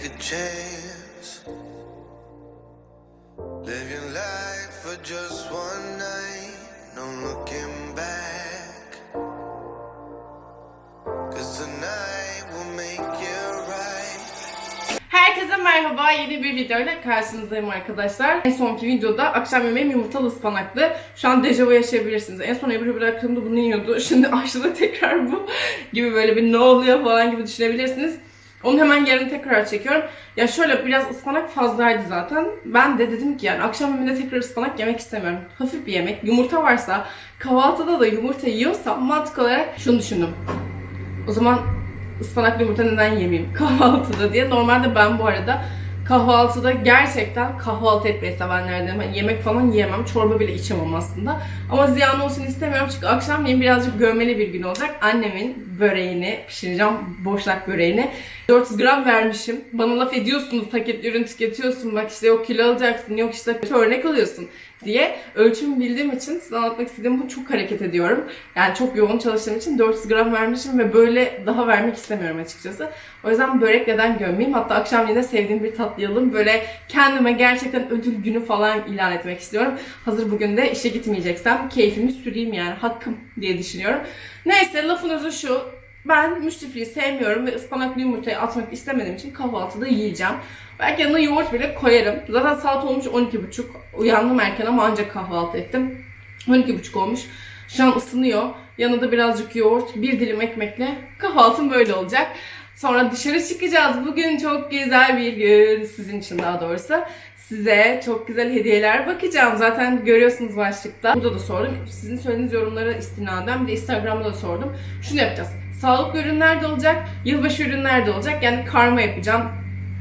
take a chance. Live life for just one night, no looking back. Cause tonight will make you right. Herkese merhaba. Yeni bir videoyla karşınızdayım arkadaşlar. En sonki videoda akşam yemeğim yumurtalı ıspanaklı. Şu an dejavu yaşayabilirsiniz. En son Ebru bıraktığımda bunu yiyordu. Şimdi açtığında tekrar bu gibi böyle bir ne oluyor falan gibi düşünebilirsiniz. Onu hemen yarın tekrar çekiyorum. Ya şöyle biraz ıspanak fazlaydı zaten. Ben de dedim ki yani akşam yemeğinde tekrar ıspanak yemek istemiyorum. Hafif bir yemek. Yumurta varsa kahvaltıda da yumurta yiyorsam mantık olarak şunu düşündüm. O zaman ıspanaklı yumurta neden yemeyeyim kahvaltıda diye. Normalde ben bu arada kahvaltıda gerçekten kahvaltı etmeyi sevenlerdenim. Hani yemek falan yiyemem. Çorba bile içemem aslında. Ama ziyan olsun istemiyorum çünkü akşam benim birazcık gömmeli bir gün olacak. Annemin böreğini pişireceğim. Boşnak böreğini. 400 gram vermişim. Bana laf ediyorsunuz paketli ürün tüketiyorsun. Bak işte yok kilo alacaksın. Yok işte örnek alıyorsun diye ölçümü bildiğim için size anlatmak istediğim bu çok hareket ediyorum. Yani çok yoğun çalıştığım için 400 gram vermişim ve böyle daha vermek istemiyorum açıkçası. O yüzden börek neden gömmeyeyim? Hatta akşam yine sevdiğim bir tatlı alalım. Böyle kendime gerçekten ödül günü falan ilan etmek istiyorum. Hazır bugün de işe gitmeyeceksem keyfimi süreyim yani hakkım diye düşünüyorum. Neyse lafın özü şu. Ben müstifliği sevmiyorum ve ıspanaklı yumurtayı atmak istemediğim için kahvaltıda yiyeceğim. Belki yanına yoğurt bile koyarım. Zaten saat olmuş 12.30. Uyandım erken ama ancak kahvaltı ettim. 12.30 olmuş. Şu an ısınıyor. Yanında birazcık yoğurt, bir dilim ekmekle kahvaltım böyle olacak. Sonra dışarı çıkacağız. Bugün çok güzel bir gün. Sizin için daha doğrusu. Size çok güzel hediyeler bakacağım. Zaten görüyorsunuz başlıkta. Burada da sordum. Sizin söylediğiniz yorumlara istinaden bir de Instagram'da da sordum. Şunu yapacağız. Sağlıklı ürünler de olacak, yılbaşı ürünler de olacak. Yani karma yapacağım.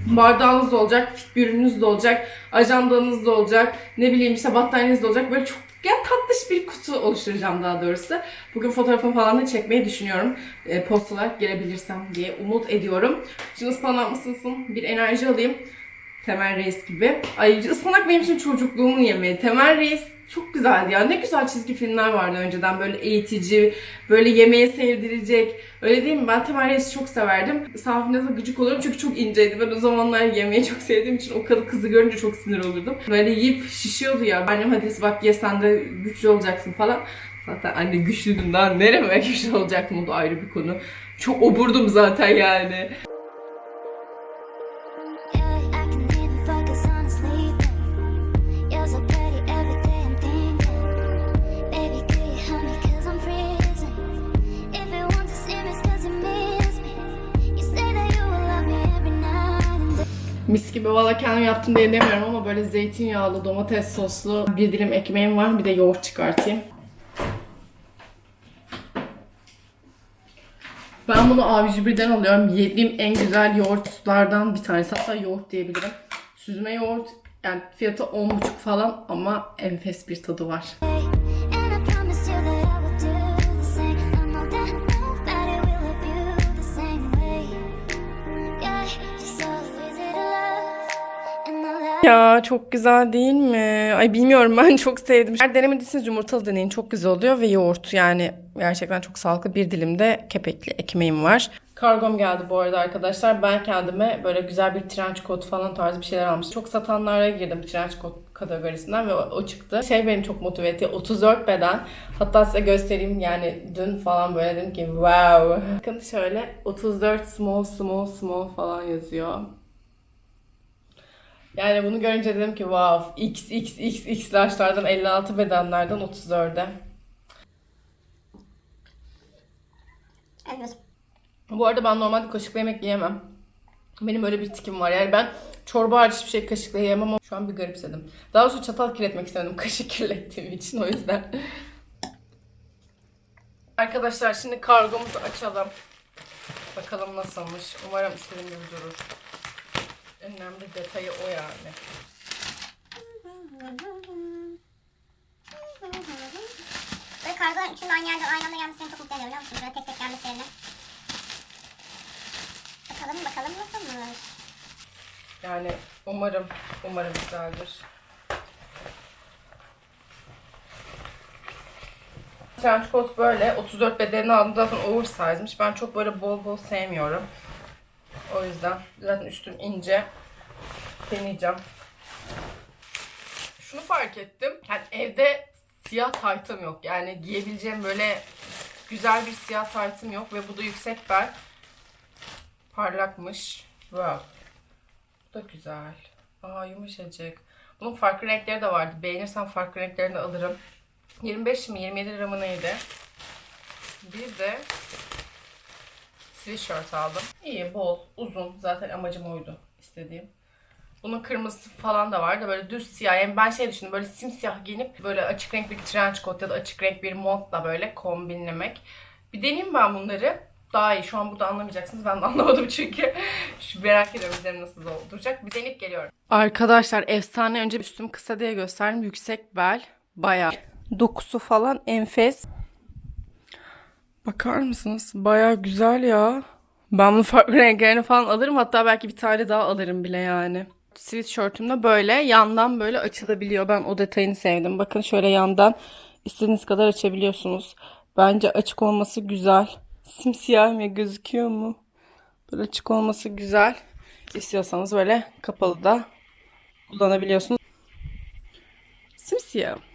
Bardağınız da olacak, fit bir ürününüz de olacak, ajandanız da olacak, ne bileyim işte battaniyeniz de olacak. Böyle çok ya tatlış bir kutu oluşturacağım daha doğrusu. Bugün fotoğrafını falan da çekmeyi düşünüyorum. E, post olarak gelebilirsem diye umut ediyorum. Şimdi ıspanak ısınsın, bir enerji alayım. Temel Reis gibi. Ay ıspanak benim için çocukluğumun yemeği. Temel Reis çok güzeldi ya. Ne güzel çizgi filmler vardı önceden. Böyle eğitici, böyle yemeğe sevdirecek. Öyle değil mi? Ben Temel Reis'i çok severdim. Safinaz'a gıcık olurum çünkü çok inceydi. Ben o zamanlar yemeği çok sevdiğim için o kadın kızı görünce çok sinir olurdum. Böyle yiyip şişiyordu ya. Annem hadi bak ye sen de güçlü olacaksın falan. Zaten anne güçlüydüm daha nereme güçlü olacaktım o da ayrı bir konu. Çok oburdum zaten yani. Mis gibi valla kendim yaptım diye demiyorum ama böyle zeytinyağlı, domates soslu bir dilim ekmeğim var. Bir de yoğurt çıkartayım. Ben bunu A101'den alıyorum. Yediğim en güzel yoğurtlardan bir tanesi. Hatta yoğurt diyebilirim. Süzme yoğurt yani fiyatı 10,5 falan ama enfes bir tadı var. And Ya çok güzel değil mi? Ay bilmiyorum ben çok sevdim. Eğer denemediyseniz yumurtalı deneyin çok güzel oluyor ve yoğurt yani gerçekten çok sağlıklı bir dilimde kepekli ekmeğim var. Kargom geldi bu arada arkadaşlar. Ben kendime böyle güzel bir trench coat falan tarzı bir şeyler almıştım. Çok satanlara girdim trench coat kategorisinden ve o, çıktı. Şey beni çok motive etti. 34 beden. Hatta size göstereyim yani dün falan böyle dedim ki wow. Bakın şöyle 34 small small small falan yazıyor. Yani bunu görünce dedim ki wow x x x x large'lardan 56 bedenlerden 34'e. Evet. Bu arada ben normalde kaşıkla yemek yiyemem. Benim öyle bir tikim var. Yani ben çorba hariç hiçbir şey kaşıkla yiyemem ama şu an bir garipsedim. Daha doğrusu çatal kirletmek istemedim kaşık kirlettiğim için o yüzden. Arkadaşlar şimdi kargomuzu açalım. Bakalım nasılmış. Umarım istediğim gibi durur. Önemli detayı o yani. Böyle kargoların üçünün aynı yerden aynı anda gelmesi beni çok mutlu ediyor biliyor musun? Böyle tek tek gelmesi yerine. Bakalım bakalım nasılmış. Yani umarım, umarım güzeldir. Trench coat böyle. 34 bedenini aldım. Zaten oversize'mış. Ben çok böyle bol bol sevmiyorum. O yüzden zaten üstüm ince. Deneyeceğim. Şunu fark ettim. Yani evde siyah taytım yok. Yani giyebileceğim böyle güzel bir siyah taytım yok ve bu da yüksek bel. Parlakmış. Wow. Bu da güzel. Aa yumuşacık. Bunun farklı renkleri de vardı. Beğenirsem farklı renklerini de alırım. 25 mi 27 lira mı neydi? Bir de sweatshirt aldım. İyi, bol, uzun. Zaten amacım oydu istediğim. Bunun kırmızısı falan da vardı. Böyle düz siyah. Yani ben şey düşündüm. Böyle simsiyah giyinip böyle açık renk bir trench coat ya da açık renk bir montla böyle kombinlemek. Bir deneyeyim ben bunları. Daha iyi. Şu an burada anlamayacaksınız. Ben de anlamadım çünkü. Şu merak ediyorum üzerine nasıl olacak. Bir deneyip geliyorum. Arkadaşlar efsane önce üstüm kısa diye gösterdim. Yüksek bel. Bayağı. Dokusu falan enfes. Bakar mısınız? Bayağı güzel ya. Ben bunu farklı renklerini falan alırım. Hatta belki bir tane daha alırım bile yani. Sweatshirt de böyle yandan böyle açılabiliyor. Ben o detayını sevdim. Bakın şöyle yandan istediğiniz kadar açabiliyorsunuz. Bence açık olması güzel. Simsiyah mı gözüküyor mu? Böyle açık olması güzel. İstiyorsanız böyle kapalı da kullanabiliyorsunuz. Simsiyah.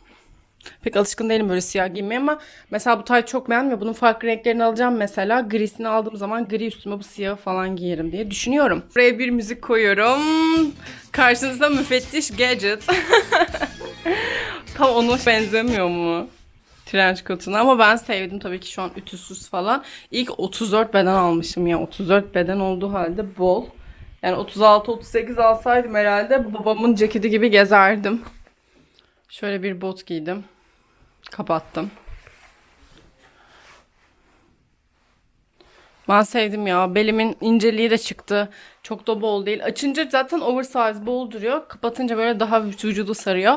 Pek alışkın değilim böyle siyah giymeye ama mesela bu tayt çok beğenmiyor. Bunun farklı renklerini alacağım mesela. Grisini aldığım zaman gri üstüme bu siyahı falan giyerim diye düşünüyorum. Buraya bir müzik koyuyorum. Karşınızda müfettiş Gadget. Tam ona benzemiyor mu? Trench coat'una ama ben sevdim tabii ki şu an ütüsüz falan. İlk 34 beden almışım ya. 34 beden olduğu halde bol. Yani 36-38 alsaydım herhalde babamın ceketi gibi gezerdim. Şöyle bir bot giydim. Kapattım. Ben sevdim ya. Belimin inceliği de çıktı. Çok da bol değil. Açınca zaten oversize bol duruyor. Kapatınca böyle daha vücudu sarıyor.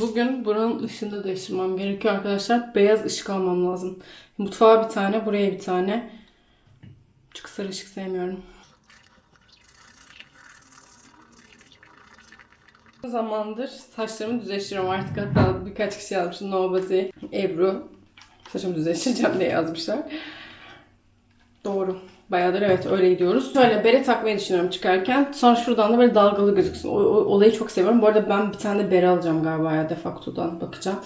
Bugün buranın ışığını değiştirmem gerekiyor arkadaşlar. Beyaz ışık almam lazım. Mutfağa bir tane, buraya bir tane. Çünkü sarı ışık sevmiyorum. Zamandır saçlarımı düzleştiriyorum artık hatta birkaç kişi yazmış Nobody, Ebru saçımı düzleştireceğim diye yazmışlar. Doğru. Bayağıdır evet öyle gidiyoruz. Şöyle bere takmayı düşünüyorum çıkarken. Sonra şuradan da böyle dalgalı gözüksün. O, o- olayı çok seviyorum. Bu arada ben bir tane de bere alacağım galiba ya defaktodan bakacağım.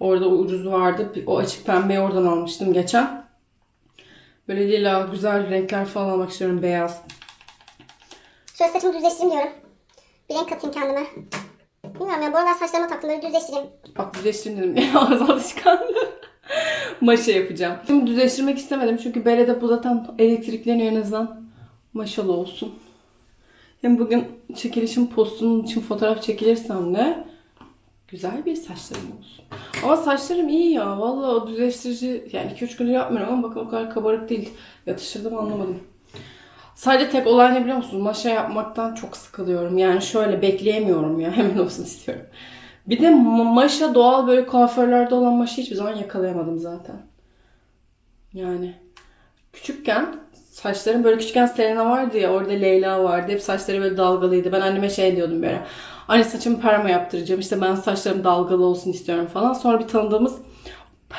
Orada ucuz vardı. O açık pembeyi oradan almıştım geçen. Böyle lila güzel renkler falan almak istiyorum. Beyaz. Şöyle saçımı düzleştireyim diyorum. Bir renk katayım kendime. Bilmiyorum ya bu aralar saçlarıma taktıları düzleştireyim. Bak düzleştireyim dedim. Gene ağız alışkanlığı. Maşa yapacağım. Şimdi düzleştirmek istemedim çünkü berede bu zaten elektrikleniyor en azından. Maşalı olsun. Hem bugün çekilişin postunun için fotoğraf çekilirsem de güzel bir saçlarım olsun. Ama saçlarım iyi ya. Vallahi o düzleştirici yani 2-3 gündür yapmıyorum ama bakın o kadar kabarık değil. Yatıştırdım anlamadım. Sadece tek olay ne biliyor musunuz? Maşa yapmaktan çok sıkılıyorum. Yani şöyle bekleyemiyorum ya. Hemen olsun istiyorum. Bir de ma- maşa doğal böyle kuaförlerde olan maşa hiçbir zaman yakalayamadım zaten. Yani küçükken saçlarım böyle küçükken Selena vardı ya orada Leyla vardı. Hep saçları böyle dalgalıydı. Ben anneme şey diyordum böyle. Anne saçımı perma yaptıracağım. İşte ben saçlarım dalgalı olsun istiyorum falan. Sonra bir tanıdığımız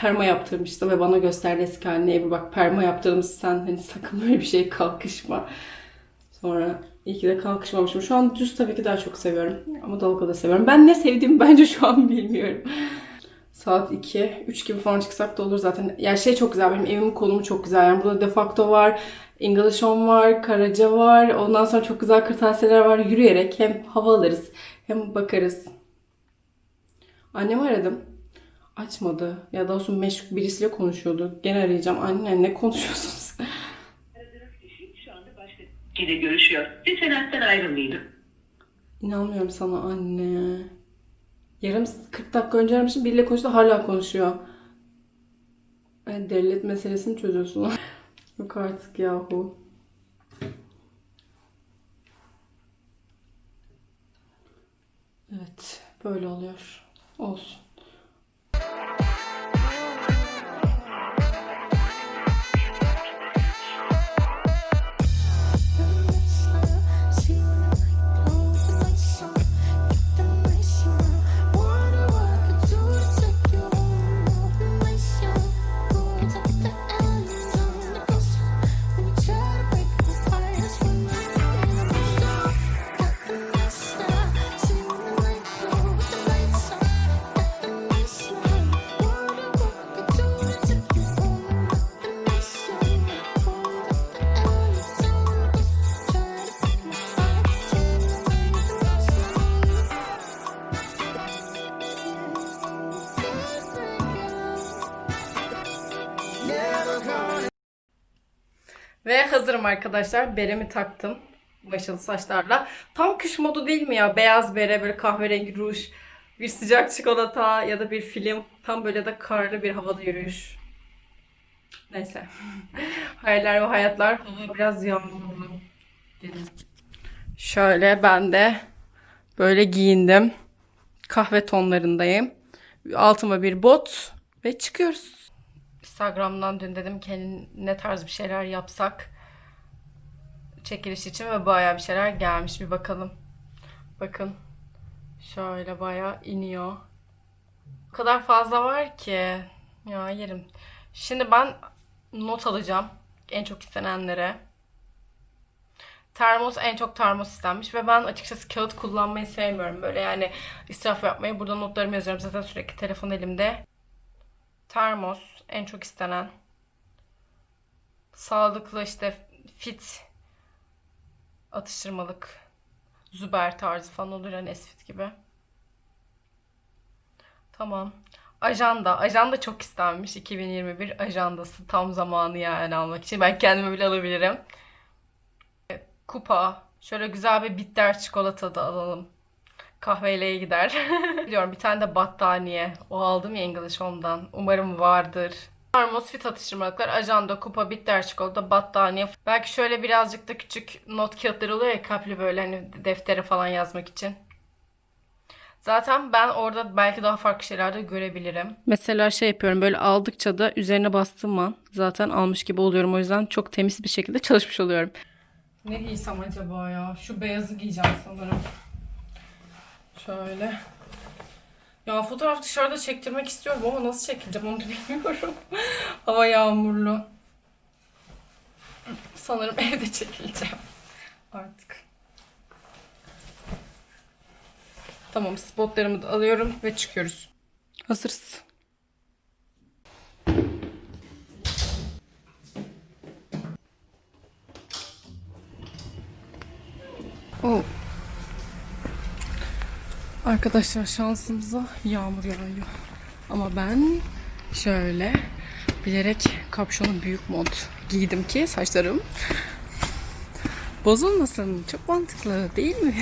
perma yaptırmıştı ve bana gösterdi eski haline. Ebru bak perma yaptırmışsın sen hani sakın böyle bir şey kalkışma. Sonra iyi ki de kalkışmamışım. Şu an düz tabii ki daha çok seviyorum. Ama dalga da seviyorum. Ben ne sevdiğimi bence şu an bilmiyorum. Saat 2, 3 gibi falan çıksak da olur zaten. Ya şey çok güzel. Benim evimin konumu çok güzel. Yani burada defakto var. English Home var. Karaca var. Ondan sonra çok güzel kırtasiyeler var. Yürüyerek hem hava alırız hem bakarız. Annemi aradım. Açmadı. Ya da olsun meşgul birisiyle konuşuyordu. Gene arayacağım. Anne ne konuşuyorsunuz? aradığınız kişi şu anda başka kişiyle görüşüyor. Lütfen hattan ayrılmayın. İnanmıyorum sana anne. Yarım 40 dakika önce aramışım biriyle konuştu hala konuşuyor. Yani devlet meselesini çözüyorsun. Yok artık yahu. Evet böyle oluyor. Olsun. Ve hazırım arkadaşlar. Beremi taktım. Başılı saçlarla. Tam kış modu değil mi ya? Beyaz bere, böyle kahverengi ruj, bir sıcak çikolata ya da bir film. Tam böyle de karlı bir havada yürüyüş. Neyse. Hayaller ve hayatlar. Hava biraz yağmurlu. Şöyle ben de böyle giyindim. Kahve tonlarındayım. Altıma bir bot ve çıkıyoruz. Instagram'dan dün dedim ki ne tarz bir şeyler yapsak çekiliş için ve bayağı bir şeyler gelmiş. Bir bakalım. Bakın. Şöyle bayağı iniyor. O kadar fazla var ki. Ya yerim. Şimdi ben not alacağım. En çok istenenlere. Termos en çok termos istenmiş ve ben açıkçası kağıt kullanmayı sevmiyorum. Böyle yani israf yapmayı. Burada notlarımı yazıyorum. Zaten sürekli telefon elimde. Termos en çok istenen. Sağlıklı işte fit atıştırmalık. Züber tarzı falan olur yani Esfit gibi. Tamam. Ajanda. Ajanda çok istenmiş. 2021 ajandası. Tam zamanı yani almak için. Ben kendime bile alabilirim. Kupa. Şöyle güzel bir bitter çikolata da alalım. Kahveyle gider. Biliyorum bir tane de battaniye. O aldım ya English Home'dan. Umarım vardır. Termos, fit atıştırmalıklar, ajanda, kupa, bitter çikolata, battaniye. Belki şöyle birazcık da küçük not kağıtları oluyor ya kalpli böyle hani deftere falan yazmak için. Zaten ben orada belki daha farklı şeyler de görebilirim. Mesela şey yapıyorum böyle aldıkça da üzerine bastığım an zaten almış gibi oluyorum. O yüzden çok temiz bir şekilde çalışmış oluyorum. Ne giysem acaba ya? Şu beyazı giyeceğim sanırım. Şöyle. Ya fotoğraf dışarıda çektirmek istiyorum ama nasıl çekileceğim onu bilmiyorum. Hava yağmurlu. Sanırım evde çekileceğim. Artık. Tamam spotlarımı da alıyorum ve çıkıyoruz. Hazırız. Oh. Arkadaşlar şansımıza yağmur yağıyor. Ama ben şöyle bilerek kapşonu büyük mont giydim ki saçlarım bozulmasın. Çok mantıklı değil mi?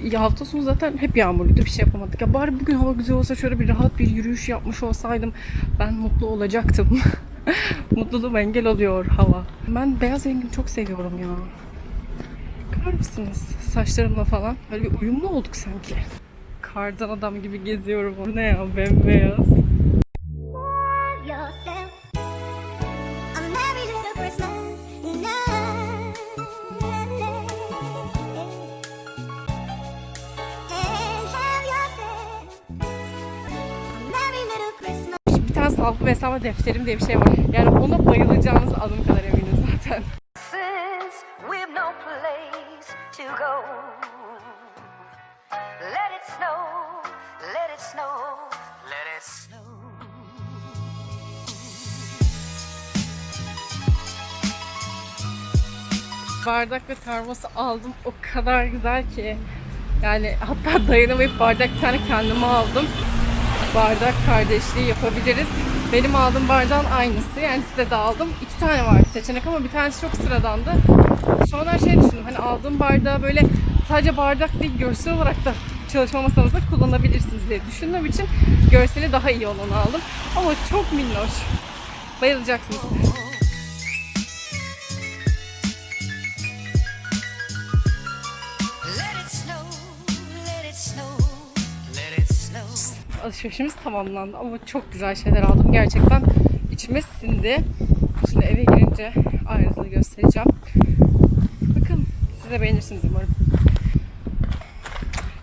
ya hafta sonu zaten hep yağmurluydu. Bir şey yapamadık. Ya bari bugün hava güzel olsa şöyle bir rahat bir yürüyüş yapmış olsaydım ben mutlu olacaktım. Mutluluğum engel oluyor hava. Ben beyaz rengini çok seviyorum ya. Bakar mısınız? Saçlarımla falan. Böyle bir uyumlu olduk sanki. Kardan adam gibi geziyorum. Bu ne ya bembeyaz. Bir tane sağlıklı beslenme defterim diye bir şey var. Yani ona bayılacağınız adım kadar bardak ve termosu aldım. O kadar güzel ki. Yani hatta dayanamayıp bardak bir tane kendime aldım. Bardak kardeşliği yapabiliriz. Benim aldığım bardağın aynısı. Yani size de aldım. İki tane vardı seçenek ama bir tanesi çok sıradandı. Sonra şey düşündüm. Hani aldığım bardağı böyle sadece bardak değil görsel olarak da çalışma masanızda kullanabilirsiniz diye düşündüğüm için görseli daha iyi olanı aldım. Ama çok minnoş. Bayılacaksınız. Alışverişimiz tamamlandı ama çok güzel şeyler aldım. Gerçekten içime sindi. Şimdi eve girince ayrıntılı göstereceğim. Bakın siz de beğenirsiniz umarım.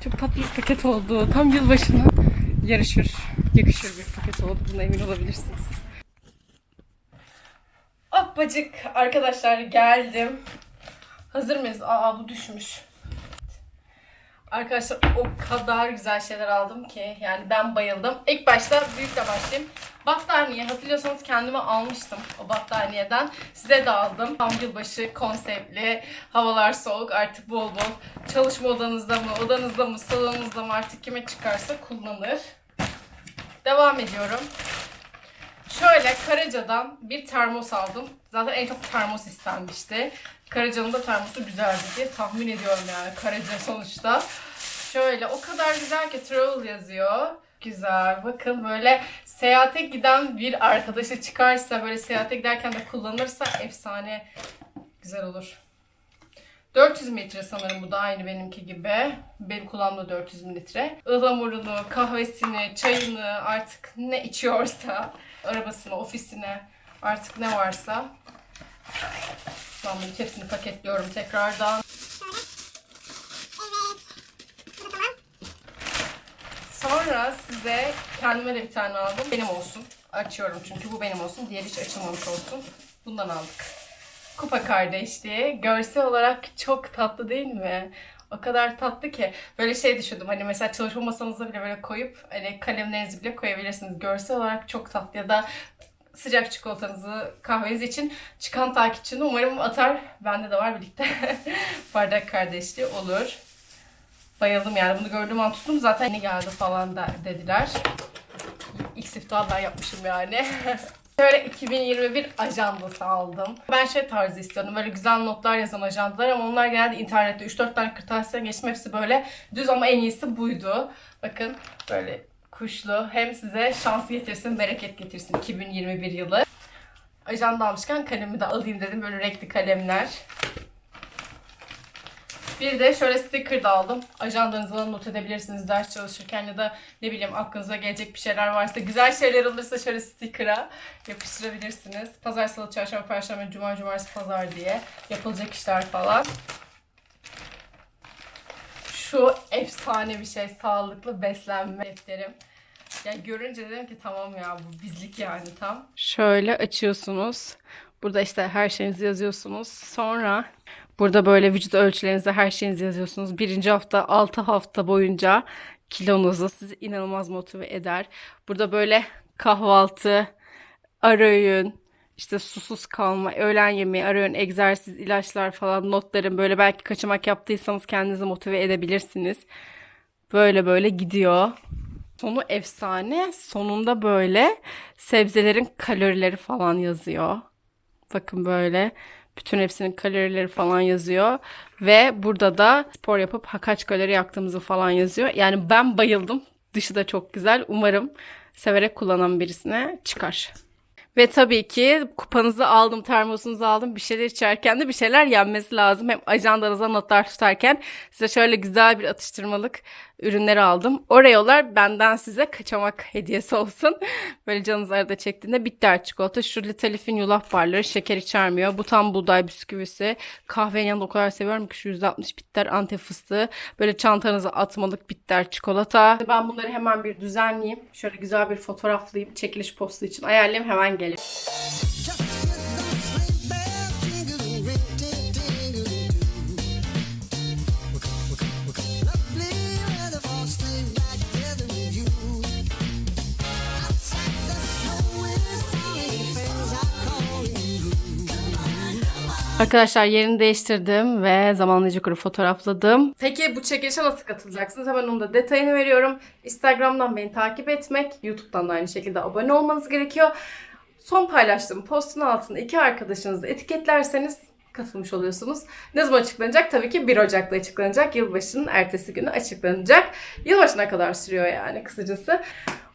Çok tatlı bir paket oldu. Tam yılbaşına yarışır, yakışır bir paket oldu. Buna emin olabilirsiniz. Hoppacık arkadaşlar geldim. Hazır mıyız? Aa bu düşmüş. Arkadaşlar o kadar güzel şeyler aldım ki yani ben bayıldım. İlk başta büyükle başlayayım. Battaniye hatırlıyorsanız kendime almıştım o battaniyeden. Size de aldım. Tam yılbaşı konseptli. Havalar soğuk artık bol bol. Çalışma odanızda mı, odanızda mı, salonunuzda mı artık kime çıkarsa kullanır. Devam ediyorum. Şöyle Karaca'dan bir termos aldım. Zaten en çok termos istenmişti. Karaca'nın da termosu güzeldi diye tahmin ediyorum yani Karaca sonuçta. Şöyle o kadar güzel ki travel yazıyor. Güzel. Bakın böyle seyahate giden bir arkadaşı çıkarsa böyle seyahate giderken de kullanırsa efsane güzel olur. 400 mililitre sanırım bu da aynı benimki gibi. Benim kullandığım 400 mililitre. Ilamurunu, kahvesini, çayını artık ne içiyorsa, arabasını, ofisine artık ne varsa. Ben bunun hepsini paketliyorum tekrardan. Sonra size kendime de bir tane aldım. Benim olsun. Açıyorum çünkü bu benim olsun. Diğer hiç açılmamış olsun. Bundan aldık. Kupa kardeşliği. Görsel olarak çok tatlı değil mi? O kadar tatlı ki. Böyle şey düşündüm. Hani mesela çalışma masanıza bile böyle koyup hani kalemlerinizi bile koyabilirsiniz. Görsel olarak çok tatlı. Ya da sıcak çikolatanızı kahveniz için çıkan takipçini umarım atar. Bende de var birlikte. Bardak kardeşliği olur. Bayıldım yani. Bunu gördüğüm an tuttum. Zaten yeni geldi falan da dediler. İlk siftahlar yapmışım yani. Şöyle 2021 ajandası aldım. Ben şey tarzı istiyordum. Böyle güzel notlar yazan ajandalar ama onlar genelde internette 3-4 tane kırtasiye geçtim. Hepsi böyle düz ama en iyisi buydu. Bakın böyle kuşlu. Hem size şans getirsin, bereket getirsin 2021 yılı. Ajanda almışken kalemi de alayım dedim. Böyle renkli kalemler. Bir de şöyle sticker da aldım. Ajandanıza not edebilirsiniz ders çalışırken ya da ne bileyim aklınıza gelecek bir şeyler varsa, güzel şeyler olursa şöyle sticker'a yapıştırabilirsiniz. Pazar, salı, çarşamba, perşembe, cuma, cumartesi, pazar diye yapılacak işler falan. Şu efsane bir şey sağlıklı beslenme defterim. Ya görünce dedim ki tamam ya bu bizlik yani tam. Şöyle açıyorsunuz. Burada işte her şeyinizi yazıyorsunuz. Sonra burada böyle vücut ölçülerinizi her şeyinizi yazıyorsunuz. Birinci hafta 6 hafta boyunca kilonuzu sizi inanılmaz motive eder. Burada böyle kahvaltı, ara öğün, işte susuz kalma, öğlen yemeği, ara öğün, egzersiz, ilaçlar falan notlarım böyle belki kaçamak yaptıysanız kendinizi motive edebilirsiniz. Böyle böyle gidiyor. Sonu efsane. Sonunda böyle sebzelerin kalorileri falan yazıyor. Bakın böyle bütün hepsinin kalorileri falan yazıyor. Ve burada da spor yapıp kaç kalori yaktığımızı falan yazıyor. Yani ben bayıldım. Dışı da çok güzel. Umarım severek kullanan birisine çıkar. Ve tabii ki kupanızı aldım, termosunuzu aldım. Bir şeyler içerken de bir şeyler yenmesi lazım. Hem ajandanıza notlar tutarken size şöyle güzel bir atıştırmalık ürünleri aldım. Oreo'lar benden size kaçamak hediyesi olsun. Böyle canınız arada çektiğinde bitter çikolata. Şu Litalif'in yulaf barları şeker içermiyor. Bu tam buğday bisküvisi. Kahvenin yanında o kadar seviyorum ki şu %60 bitter antep fıstığı. Böyle çantanıza atmalık bitter çikolata. Ben bunları hemen bir düzenleyeyim. Şöyle güzel bir fotoğraflayayım. Çekiliş postu için ayarlayayım hemen geleyim. Arkadaşlar yerini değiştirdim ve zamanlayıcı kuru fotoğrafladım. Peki bu çekilişe nasıl katılacaksınız? Hemen onun da detayını veriyorum. Instagram'dan beni takip etmek, YouTube'dan da aynı şekilde abone olmanız gerekiyor. Son paylaştığım postun altına iki arkadaşınızı etiketlerseniz katılmış oluyorsunuz. Ne zaman açıklanacak? Tabii ki 1 Ocak'ta açıklanacak. Yılbaşının ertesi günü açıklanacak. Yılbaşına kadar sürüyor yani kısacası.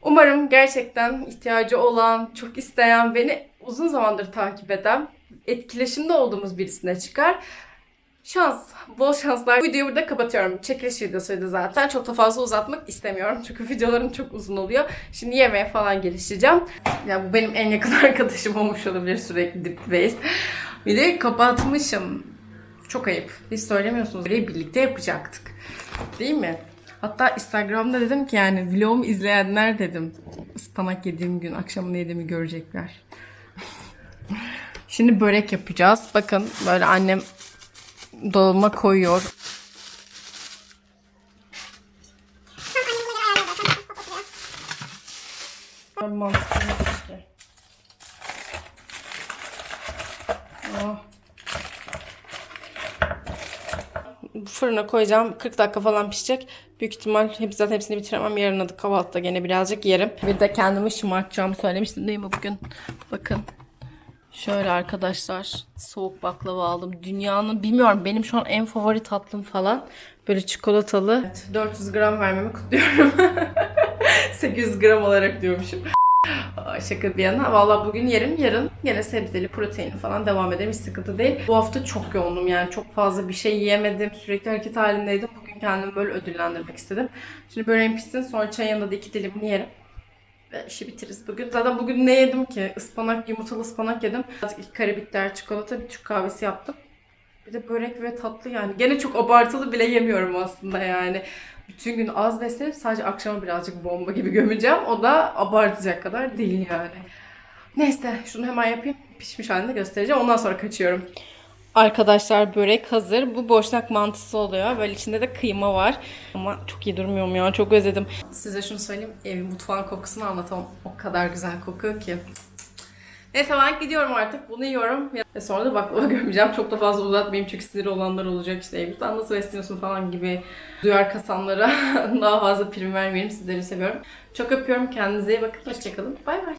Umarım gerçekten ihtiyacı olan, çok isteyen, beni uzun zamandır takip eden, etkileşimde olduğumuz birisine çıkar. Şans, bol şanslar. Bu videoyu burada kapatıyorum. Çekiliş videosuydu zaten. Çok da fazla uzatmak istemiyorum. Çünkü videolarım çok uzun oluyor. Şimdi yemeğe falan gelişeceğim. Ya bu benim en yakın arkadaşım olmuş olabilir sürekli dip. Bir de kapatmışım. Çok ayıp. Hiç söylemiyorsunuz. Böyle birlikte yapacaktık. Değil mi? Hatta Instagram'da dedim ki yani vlogumu izleyenler dedim. Ispanak yediğim gün akşam ne yediğimi görecekler. Şimdi börek yapacağız. Bakın böyle annem dolma koyuyor. Mantıklı. Oh. fırına koyacağım. 40 dakika falan pişecek. Büyük ihtimal hep zaten hepsini bitiremem. Yarın adı kahvaltıda gene birazcık yerim. Bir de kendimi şımartacağımı söylemiştim değil mi bugün? Bakın. Şöyle arkadaşlar soğuk baklava aldım. Dünyanın bilmiyorum benim şu an en favori tatlım falan. Böyle çikolatalı. Evet, 400 gram vermemi kutluyorum. 800 gram olarak diyormuşum. Şaka bir yana. Valla bugün yerim. Yarın yine sebzeli, proteinli falan devam ederim. Hiç sıkıntı değil. Bu hafta çok yoğundum yani. Çok fazla bir şey yiyemedim. Sürekli hareket halindeydim. Bugün kendimi böyle ödüllendirmek istedim. Şimdi böreğim pişsin. Sonra çay yanında da iki dilimini yerim. Ve işi bitiririz bugün. Zaten bugün ne yedim ki? Ispanak, yumurtalı ıspanak yedim. Birazcık ilk karabitter, çikolata, bir Türk kahvesi yaptım. Bir de börek ve tatlı yani. Gene çok abartılı bile yemiyorum aslında yani. Bütün gün az beslenip sadece akşama birazcık bomba gibi gömeceğim. O da abartacak kadar değil yani. Neyse şunu hemen yapayım. Pişmiş halinde göstereceğim. Ondan sonra kaçıyorum. Arkadaşlar börek hazır. Bu boşnak mantısı oluyor. Böyle içinde de kıyma var. Ama çok iyi durmuyorum ya. Çok özledim. Size şunu söyleyeyim. Evin mutfağın kokusunu anlatamam. O kadar güzel kokuyor ki. Neyse ben gidiyorum artık. Bunu yiyorum. Ve sonra da baklava gömeceğim. Çok da fazla uzatmayayım çünkü sinir olanlar olacak. İşte Eyüp'ten nasıl besleniyorsun falan gibi duyar kasanlara daha fazla prim vermeyelim. Sizleri seviyorum. Çok öpüyorum. Kendinize iyi bakın. Hoşçakalın. Bay bay.